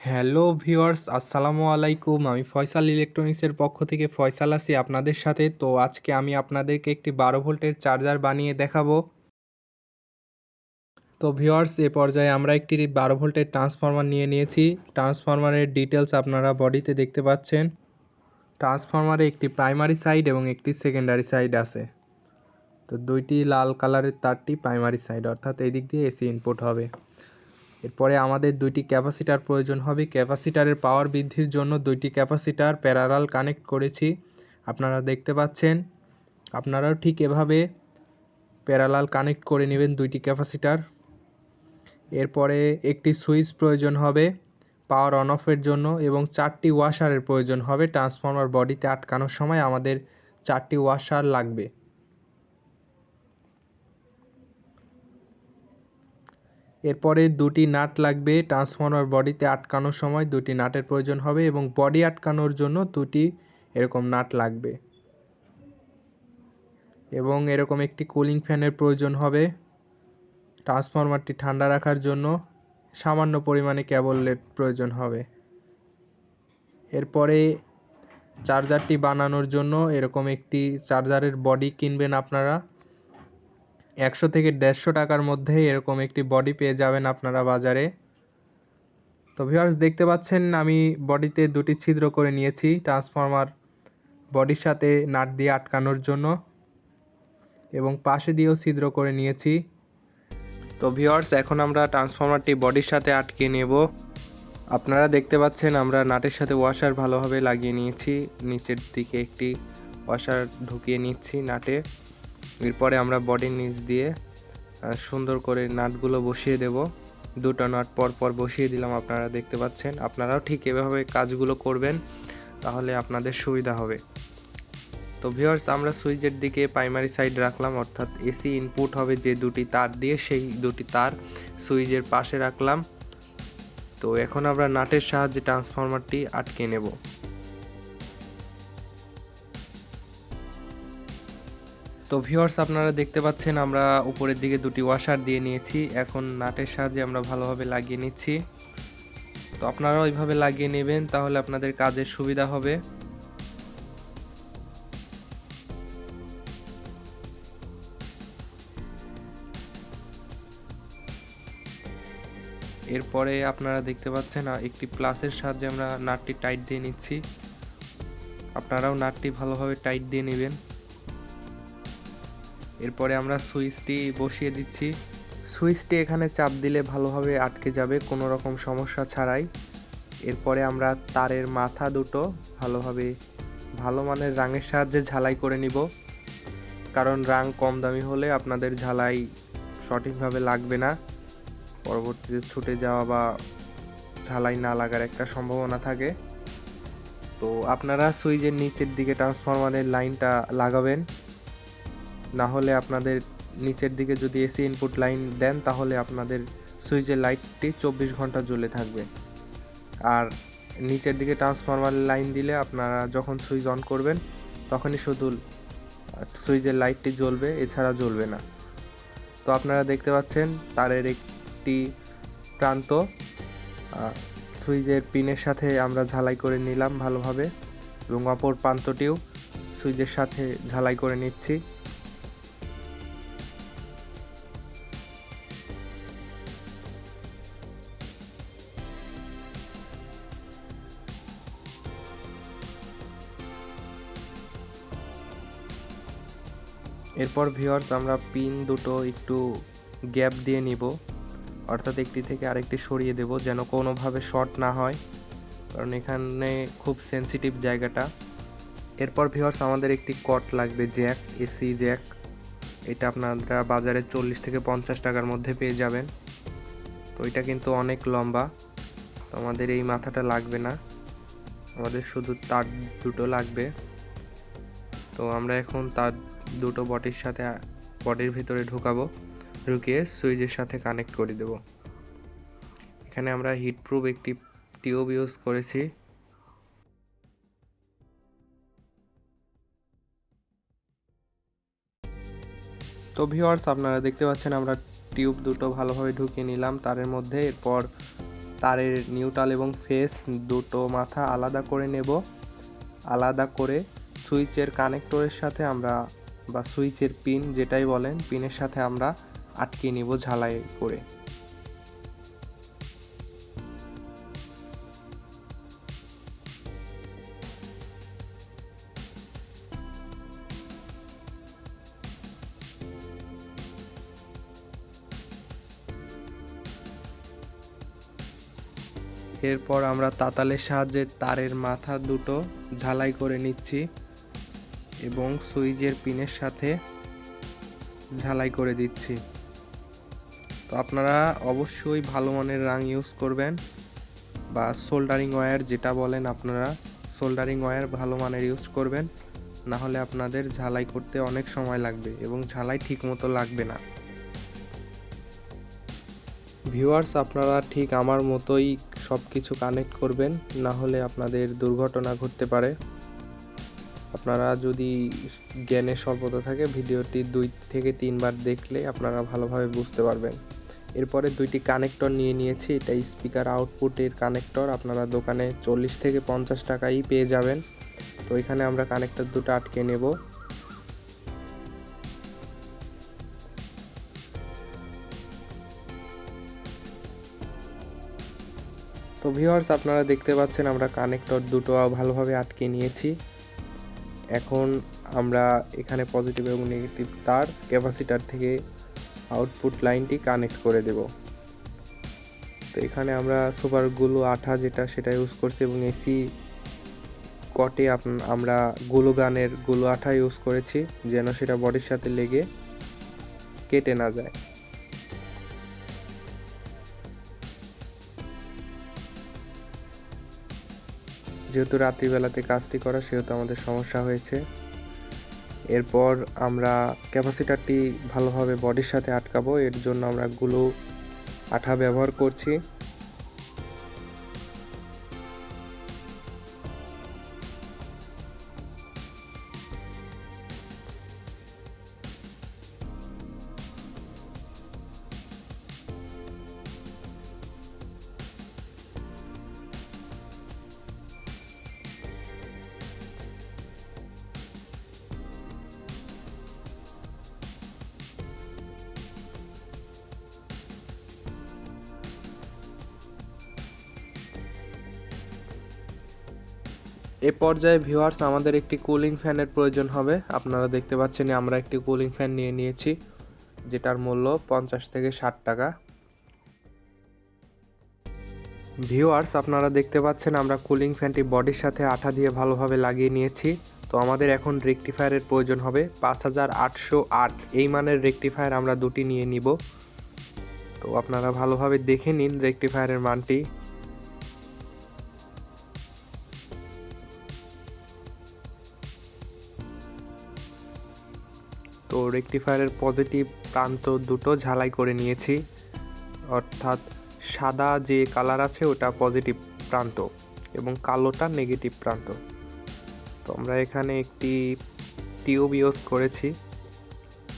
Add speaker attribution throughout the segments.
Speaker 1: Hello viewers, আসসালামু আলাইকুম। আমি ফয়সাল ইলেকট্রনিক্সের পক্ষ থেকে ফয়সাল আছি আপনাদের সাথে। তো আজকে আমি আপনাদেরকে একটি বারো ভোল্টের চার্জার বানিয়ে দেখাবো। তো ভিউয়ার্স, এ পর্যায়ে আমরা একটি বারো ভোল্টের ট্রান্সফরমার নিয়ে নিয়েছি। ট্রান্সফরমারের ডিটেলস আপনারা বডিতে দেখতে পাচ্ছেন। ট্রান্সফরমারে একটি প্রাইমারি সাইড এবং একটি সেকেন্ডারি সাইড আছে। তো দুইটি লাল কালারের তারটি প্রাইমারি সাইড, অর্থাৎ এই দিক দিয়ে এসি ইনপুট হবে। এরপরে আমাদের দুইটি ক্যাপাসিটার প্রয়োজন হবে। ক্যাপাসিটারের পাওয়ার বৃদ্ধির জন্য দুইটি ক্যাপাসিটার প্যারালাল কানেক্ট করেছি। আপনারা দেখতে পাচ্ছেন, আপনারাও ঠিক এভাবে প্যারালাল কানেক্ট করে নেবেন দুইটি ক্যাপাসিটার। এরপরে একটি সুইচ প্রয়োজন হবে পাওয়ার অন অফের জন্য এবং চারটি ওয়াশারের প্রয়োজন হবে। ট্রান্সফর্মার বডিতে আটকানোর সময় আমাদের চারটি ওয়াশার লাগবে। এরপরে দুটি নাট লাগবে। ট্রান্সফর্মার বডিতে আটকানোর সময় দুটি নাটের প্রয়োজন হবে এবং বডি আটকানোর জন্য দুটি এরকম নাট লাগবে। এবং এরকম একটি কুলিং ফ্যানের প্রয়োজন হবে। ট্রান্সফর্মারটি ঠান্ডা রাখার জন্য সামান্য পরিমাণে ক্যাবলের প্রয়োজন হবে। এরপরে চার্জারটি বানানোর জন্য এরকম একটি চার্জারের বডি কিনবেন আপনারা। একশো থেকে দেড়শো টাকার মধ্যে এরকম একটি বডি পেয়ে যাবেন আপনারা বাজারে। তো ভিউয়ার্স দেখতে পাচ্ছেন, আমি বডিতে দুটি ছিদ্র করে নিয়েছি ট্রান্সফর্মার বডির সাথে নাট দিয়ে আটকানোর জন্য এবং পাশে দিয়েও ছিদ্র করে নিয়েছি। তো ভিউয়ার্স এখন আমরা ট্রান্সফর্মারটি বডির সাথে আটকে নেব। আপনারা দেখতে পাচ্ছেন, আমরা নাটের সাথে ওয়াশার ভালোভাবে লাগিয়ে নিয়েছি। নিচের দিকে একটি ওয়াশার ঢুকিয়ে নিচ্ছি নাটে। এরপরে আমরা বডির নিচ দিয়ে সুন্দর করে নাটগুলো বসিয়ে দেব। দুটো নাট পর পর বসিয়ে দিলাম, আপনারা দেখতে পাচ্ছেন। আপনারাও ঠিক এভাবে কাজগুলো করবেন, তাহলে আপনাদের সুবিধা হবে। তো ভিউয়ার্স আমরা সুইচের দিকে প্রাইমারি সাইড রাখলাম, অর্থাৎ এসি ইনপুট হবে যে দুটি তার দিয়ে, সেই দুটি তার সুইচের পাশে রাখলাম। তো এখন আমরা নাটের সাহায্যে ট্রান্সফরমারটি আটকে নেব। তো ভিউয়ার্স আপনারা দেখতে পাচ্ছেন, আমরা উপরের দিকে দুটি ওয়াশার দিয়ে নিয়েছি। এখন নাটের সাহায্যে আমরা ভালোভাবে লাগিয়ে নিচ্ছি। তো আপনারাও ওইভাবে লাগিয়ে নেবেন, তাহলে আপনাদের কাজের সুবিধা হবে। এরপরে আপনারা দেখতে পাচ্ছেন একটি প্লাসের সাহায্যে আমরা নাটটি টাইট দিয়ে নিচ্ছি। আপনারাও নাটটি ভালোভাবে টাইট দিয়ে নেবেন। এরপরে আমরা সুইচটি বসিয়ে দিচ্ছি। সুইচটি এখানে চাপ দিলে ভালোভাবে আটকে যাবে, কোনো রকম সমস্যা ছাড়াই। এরপরে আমরা তারের মাথা দুটো ভালোভাবে, ভালো মানের রাঙের সাহায্যে ঝালাই করে নিব। কারণ রাং কম দামি হলে আপনাদের ঝালাই সঠিকভাবে লাগবে না। পরবর্তীতে ছুটে যাওয়া বা ঝালাই না লাগার একটা সম্ভাবনা থাকে। তো আপনারা সুইচের নিচের দিকে ট্রান্সফরমারের লাইনটা লাগাবেন। না হলে আপনাদের নিচের দিকে যদি এসি ইনপুট লাইন দেন, তাহলে আপনাদের সুইচের লাইটটি চব্বিশ ঘণ্টা জ্বলে থাকবে। আর নিচের দিকে ট্রান্সফরমার লাইন দিলে আপনারা যখন সুইচ অন করবেন, তখনই শুধু সুইচের লাইটটি জ্বলবে, এছাড়া জ্বলবে না। তো আপনারা দেখতে পাচ্ছেন, তারের একটি প্রান্ত সুইচের পিনের সাথে আমরা ঝালাই করে নিলাম ভালোভাবে, এবং অপর প্রান্তটিও সুইচের সাথে ঝালাই করে নিচ্ছি। এরপর ভিওয়ার্স আমরা পিন দুটো একটু গ্যাপ দিয়ে নিব। অর্থাৎ একটি থেকে আরেকটি সরিয়ে দেব যেন কোনোভাবে শর্ট না হয়, কারণ এখানে খুব সেন্সিটিভ জায়গাটা। এরপর ভিওয়ার্স আমাদের একটি কট লাগবে জ্যাক এসি জ্যাক এটা আপনারা বাজারে চল্লিশ থেকে পঞ্চাশ টাকার মধ্যে পেয়ে যাবেন। তো এটা কিন্তু অনেক লম্বা। তো আমাদের এই মাথাটা লাগবে না। আমাদের শুধু তার দুটো লাগবে। তো আমরা এখন তার দুটো বটির সাথে বডির ভিতরে ঢুকাবো, ঢুকিয়ে সুইচের সাথে কানেক্ট করে দেব। এখানে আমরা হিটপ্রুফ একটি টিউব ইউজ করেছি। তো ভিওয়ার্স আপনারা দেখতে পাচ্ছেন আমরা টিউব দুটো ভালোভাবে ঢুকিয়ে নিলাম তারের মধ্যে। এরপর তারের নিউট্রাল এবং ফেস দুটো মাথা আলাদা করে নেব। আলাদা করে সুইচের কানেক্টরের সাথে আমরা বা সুইচের পিন যেটাই বলেন, পিনের সাথে আমরা আটকে নিব ঝালাই করে। এরপর আমরা তাতালের সাহায্যে তারের মাথা দুটো ঝালাই করে নিচ্ছি। এবং সুইচের পিনের সাথে ঝালাই করে দিচ্ছি। তো আপনারা অবশ্যই ভালো মানের রাং ইউজ করবেন বা সোল্ডারিং ওয়্যার যেটা বলেন আপনারা, সোল্ডারিং ওয়্যার ভালো মানের ইউজ করবেন, না হলে আপনাদের ঝালাই করতে অনেক সময় লাগবে এবং ঝালাই ঠিক মতো লাগবে না। ভিউয়ার্স, আপনারা ঠিক আমার মতোই সব কিছু কানেক্ট করবেন, না হলে আপনাদের দুর্ঘটনা ঘটতে পারে। আপনারা যদি জ্ঞানের স্বল্পতা থাকে, ভিডিওটি দুই থেকে তিনবার দেখলে আপনারা ভালোভাবে বুঝতে পারবেন। এরপরে দুইটি কানেক্টর নিয়ে নিয়েছি, এটা স্পিকার আউটপুটের কানেক্টর, আপনারা দোকানে চল্লিশ থেকে পঞ্চাশ টাকাই পেয়ে যাবেন। তো এখানে আমরা কানেক্টর দুটো আটকে নেব। তো ভিউয়ার্স, আপনারা দেখতে পাচ্ছেন আমরা কানেক্টর দুটো ভালোভাবে আটকে নিয়েছি। এখন আমরা এখানে পজিটিভ এবং নেগেটিভ তার ক্যাপাসিটার থেকে আউটপুট লাইনটি কানেক্ট করে দেব। তো এখানে আমরা সুপারগুলো আঠা যেটা সেটা ইউজ করছি এবং এসি কটে আমরা গুলো গানেরগুলো আঠা ইউজ করেছি যেন সেটা বডির সাথে লেগে কেটে না যায়। যেহেতু রাত্রিবেলাতে কাজটি করা, সেহেতু আমাদের সমস্যা হয়েছে। এরপর আমরা ক্যাপাসিটারটি ভালোভাবে বডির সাথে আটকাবো, এর জন্য আমরা গুলো আঠা ব্যবহার করছি। এ পর্যায়ে ভিউয়ার্স আমাদের একটি কুলিং ফ্যানের প্রয়োজন হবে। আপনারা দেখতে পাচ্ছেন আমরা একটি কুলিং ফ্যান নিয়ে নিয়েছি, যেটার মূল্য পঞ্চাশ থেকে ষাট টাকা। ভিউয়ার্স আপনারা দেখতে পাচ্ছেন, আমরা কুলিং ফ্যানটি বডির সাথে আঠা দিয়ে ভালোভাবে লাগিয়ে নিয়েছি। তো আমাদের এখন রেকটিফায়ারের প্রয়োজন হবে পাঁচ হাজার আটশো আট। এই মানের রেকটিফায়ার আমরা দুটি নিয়ে নিব। তো আপনারা ভালোভাবে দেখে নিন রেকটিফায়ারের মানটি। তো রেকটিফায়ারের পজিটিভ প্রান্ত দুটো ঝালাই করে নিয়েছি। অর্থাৎ সাদা যে কালার আছে ওটা পজিটিভ প্রান্ত এবং কালোটা নেগেটিভ প্রান্ত। তো আমরা এখানে একটি টিউব ইউজ করেছি।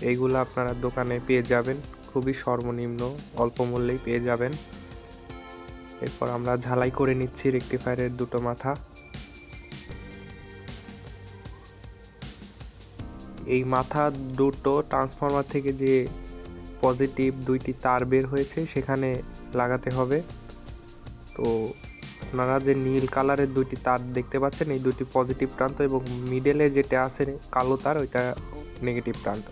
Speaker 1: এইগুলো আপনারা দোকানে পেয়ে যাবেন। খুবই সর্বনিম্ন, অল্প মূল্যেই পেয়ে যাবেন। এরপর আমরা ঝালাই করে নিচ্ছি রেকটিফায়ারের দুটো মাথা। এই মাথা দুটো ট্রান্সফর্মার থেকে যে পজিটিভ দুইটি তার বের হয়েছে, সেখানে লাগাতে হবে। তো আপনারা যে নীল কালারের দুইটি তার দেখতে পাচ্ছেন, এই দুটি পজিটিভ প্রান্ত এবং মিডেলে যেটা আছে, কালো তার, ওইটা নেগেটিভ প্রান্ত।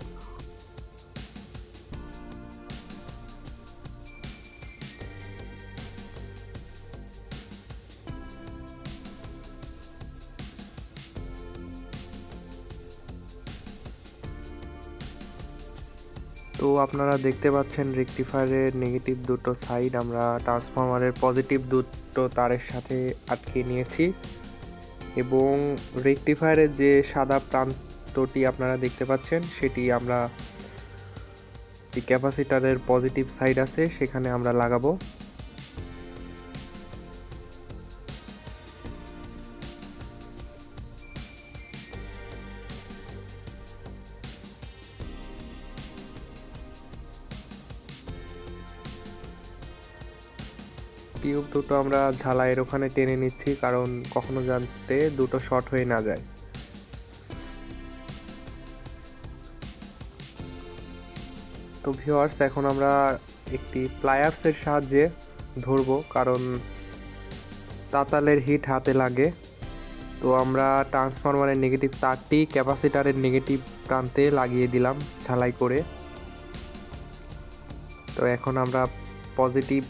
Speaker 1: আপনারা দেখতে পাচ্ছেন রেকটিফায়ারের নেগেটিভ দুটো সাইড আমরা ট্রান্সফরমারের পজিটিভ দুটো তারের সাথে আটকে নিয়েছি। এবং রেকটিফায়ারের যে সাদা প্রান্তটি আপনারা দেখতে পাচ্ছেন, সেটি আমরা যে ক্যাপাসিটারের পজিটিভ সাইড আছে, সেখানে আমরা লাগাবো। দুটো আমরা ঝালাইয়ের ওখানে টেনে নিচ্ছি, কারণ কখনো জানতে দুটো শর্ট হয়ে না যায়। তো ভিওয়ার্স এখন আমরা একটি প্লায়ার্সের সাহায্যে ধরবো, কারণ তাতালের হিট হাতে লাগে। তো আমরা ট্রান্সফরমারের নেগেটিভ তারটি ক্যাপাসিটারের নেগেটিভ প্রান্তে লাগিয়ে দিলাম ঝালাই করে। তো এখন আমরা পজিটিভ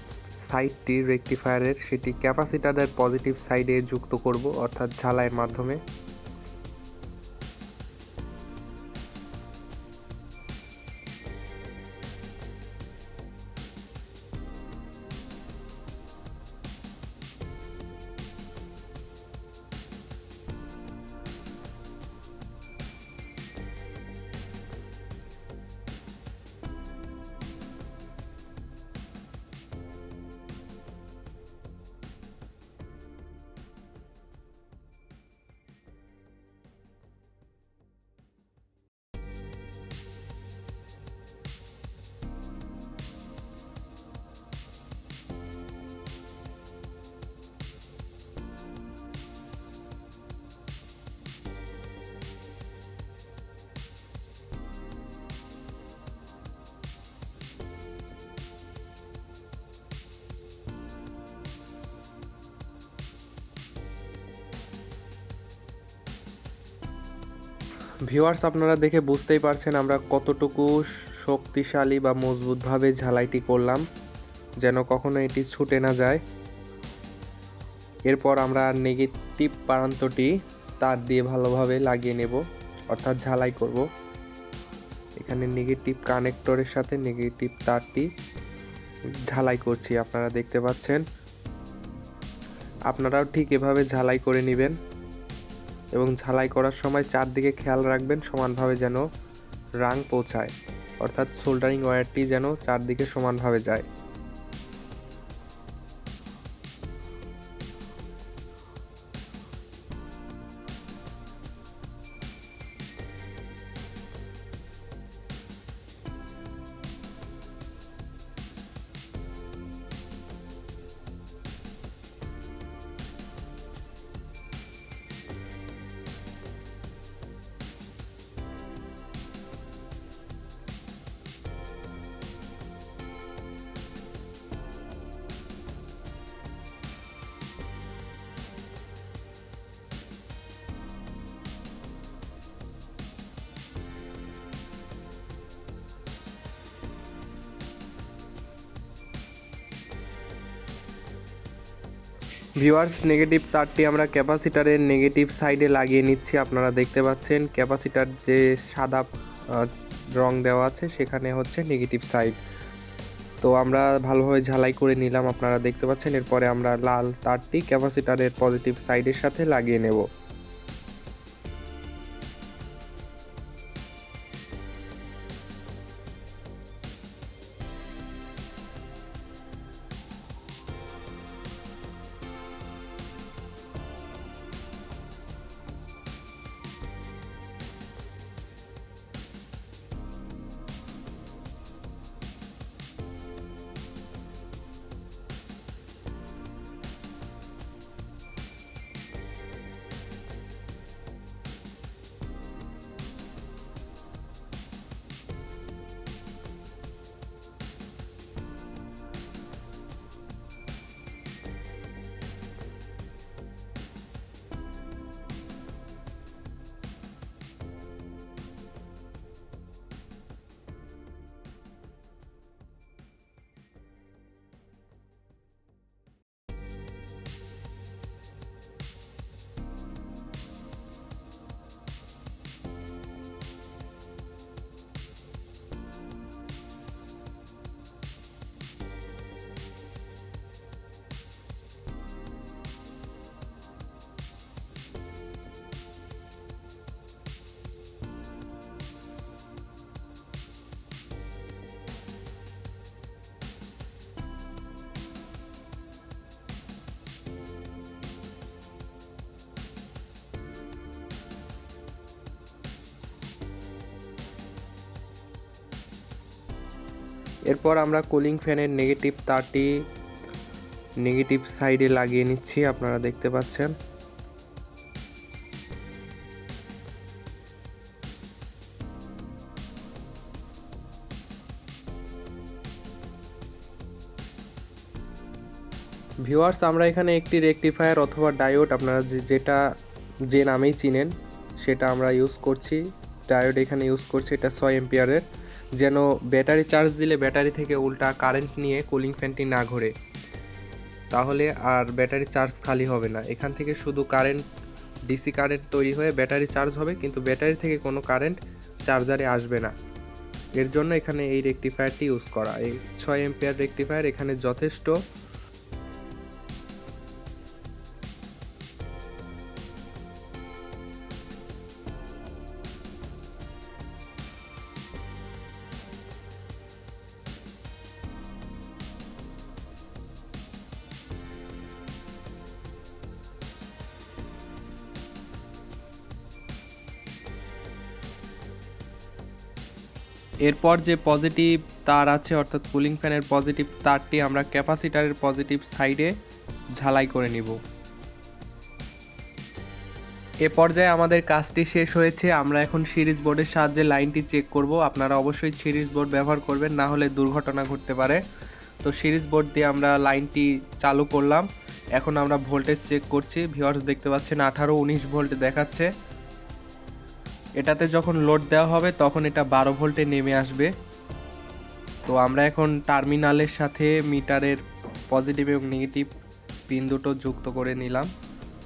Speaker 1: সাইডটি রেকটিফায়ারের সেটি ক্যাপাসিটারের পজিটিভ সাইডে যুক্ত করব অর্থাৎ ঝালাইয়ের মাধ্যমে। ভিউয়ার্স আপনারা দেখে বুঝতেই পারছেন আমরা কতটুকু শক্তিশালী বা মজবুতভাবে ঝালাইটি করলাম, যেন কখনো এটি ছুটে না যায়। এরপর আমরা নেগেটিভ প্রান্তটি তার দিয়ে ভালোভাবে লাগিয়ে নেব, অর্থাৎ ঝালাই করব। এখানে নেগেটিভ কানেক্টরের সাথে নেগেটিভ তারটি ঝালাই করছি, আপনারা দেখতে পাচ্ছেন। আপনারাও ঠিক এভাবে ঝালাই করে নেবেন। এবং ঝালাই করার সময় চারদিকে খেয়াল রাখবেন সমানভাবে যেন রাং পৌঁছায়, অর্থাৎ সোল্ডারিং ওয়্যারটি যেন চারদিকে সমানভাবে যায়। ভিউয়ার্স নেগেটিভ তারটি আমরা ক্যাপাসিটারের নেগেটিভ সাইডে লাগিয়ে নিচ্ছি। আপনারা দেখতে পাচ্ছেন ক্যাপাসিটার যে সাদা রং দেওয়া আছে, সেখানে হচ্ছে নেগেটিভ সাইড তো আমরা ভালোভাবে ঝালাই করে নিলাম, আপনারা দেখতে পাচ্ছেন। এরপরে আমরা লাল তারটি ক্যাপাসিটারের পজিটিভ সাইডের সাথে লাগিয়ে নেব। এরপর আমরা কুলিং ফ্যানের নেগেটিভ তারটি নেগেটিভ সাইডে লাগিয়ে নিচ্ছি, আপনারা দেখতে পাচ্ছেন। ভিউয়ার্স আমরা এখানে একটি রেকটিফায়ার অথবা ডায়োড আপনারা যেটা যে নামেই চিনেন, সেটা আমরা ইউজ করছি। ডায়োড এখানে ইউজ করছি, এটা ছয় এম্পিয়ারের যেন ব্যাটারি চার্জ দিলে ব্যাটারি থেকে উল্টা কারেন্ট নিয়ে কুলিং ফ্যানটি না ঘোরে। তাহলে আর ব্যাটারি চার্জ খালি হবে না। এখান থেকে শুধু কারেন্ট, ডিসি কারেন্ট তৈরি হয়ে ব্যাটারি চার্জ হবে, কিন্তু ব্যাটারি থেকে কোনো কারেন্ট চার্জারে আসবে না। এর জন্য এখানে এই রেকটিফায়ারটি ইউজ করা। এই ছয় এম্পিয়ার রেকটিফায়ার এখানে যথেষ্ট এরপর যে পজিটিভ তার আছে, অর্থাৎ কুলিং ফ্যানের পজিটিভ তারটি আমরা ক্যাপাসিটারের পজিটিভ সাইডে ঝালাই করে নিব। এ পর্যায়ে আমাদের কাজটি শেষ হয়েছে। আমরা এখন সিরিজ বোর্ডের সাহায্যে লাইনটি চেক করব। আপনারা অবশ্যই সিরিজ বোর্ড ব্যবহার করবেন, না হলে দুর্ঘটনা ঘটতে পারে। তো সিরিজ বোর্ড দিয়ে আমরা লাইনটি চালু করলাম। এখন আমরা ভোল্টেজ চেক করছি। ভিওয়ার্স দেখতে পাচ্ছেন, আঠারো উনিশ ভোল্ট দেখাচ্ছে। এটাতে যখন লোড দেওয়া হবে, তখন এটা বারো ভোল্টে নেমে আসবে। তো আমরা এখন টার্মিনালের সাথে মিটারের পজিটিভ এবং নেগেটিভ পিন দুটো যুক্ত করে নিলাম।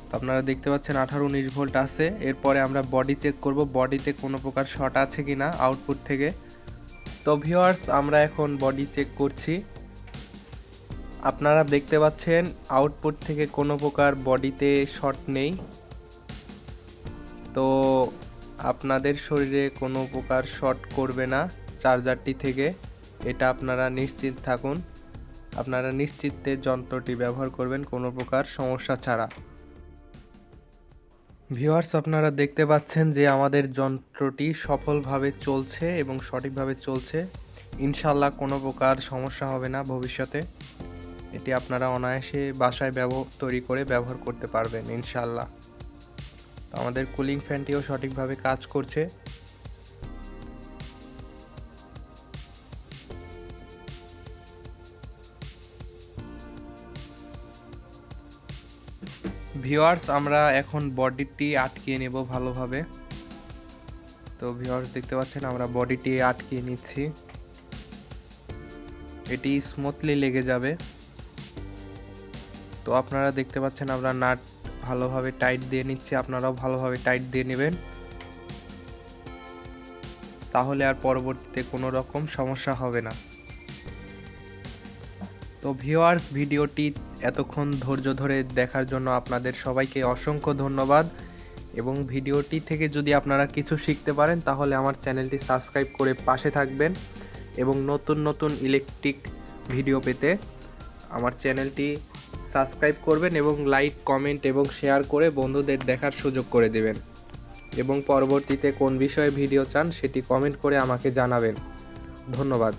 Speaker 1: তো আপনারা দেখতে পাচ্ছেন আঠারো উনিশ ভোল্ট আছে। এরপরে আমরা বডি চেক করব বডিতে কোনো প্রকার শর্ট আছে কি না আউটপুট থেকে। তো ভিউয়ার্স আমরা এখন বডি চেক করছি। আপনারা দেখতে পাচ্ছেন আউটপুট থেকে কোনো প্রকার বডিতে শর্ট নেই। তো আপনাদের শরীরে কোনো প্রকার শর্ট করবে না চার্জারটি থেকে। এটা আপনারা নিশ্চিত থাকুন। আপনারা নিশ্চিতে যন্ত্রটি ব্যবহার করবেন কোনো প্রকার সমস্যা ছাড়া। ভিউয়ার্স, আপনারা দেখতে পাচ্ছেন যে আমাদের যন্ত্রটি সফলভাবে চলছে এবং সঠিকভাবে চলছে। ইনশাল্লাহ কোনো প্রকার সমস্যা হবে না ভবিষ্যতে। এটি আপনারা অনায়াসে বাসায় ব্যবহার তৈরি করে ব্যবহার করতে পারবেন ইনশাল্লাহ আমাদের কুলিং ফ্যানটিও সঠিকভাবে কাজ করছে। ভিওয়ার্স আমরা এখন বডিটি আটকিয়ে নেব ভালোভাবে। তো ভিওয়ার্স দেখতে পাচ্ছেন, আমরা বডিটি আটকিয়ে নিচ্ছি। এটি স্মুথলি লেগে যাবে। তো আপনারা দেখতে পাচ্ছেন, আমরা নাট ভালোভাবে টাইট দিয়ে নিচ্ছি, আপনারাও ভালোভাবে টাইট দিয়ে নেবেন। তাহলে আর পরবর্তীতে কোনো রকম সমস্যা হবে না। তো ভিউয়ার্স ভিডিওটি এতক্ষণ ধৈর্য ধরে দেখার জন্য আপনাদের সবাইকে অসংখ্য ধন্যবাদ। এবং ভিডিওটি থেকে যদি আপনারা কিছু শিখতে পারেন, তাহলে আমার চ্যানেলটি সাবস্ক্রাইব করে পাশে থাকবেন এবং নতুন নতুন ইলেকট্রিক ভিডিও পেতে আমার চ্যানেলটি সাবস্ক্রাইব করবেন এবং লাইক, কমেন্ট এবং শেয়ার করে বন্ধুদের দেখার সুযোগ করে দেবেন। এবং পরবর্তীতে কোন বিষয়ে ভিডিও চান সেটি কমেন্ট করে আমাকে জানাবেন। ধন্যবাদ।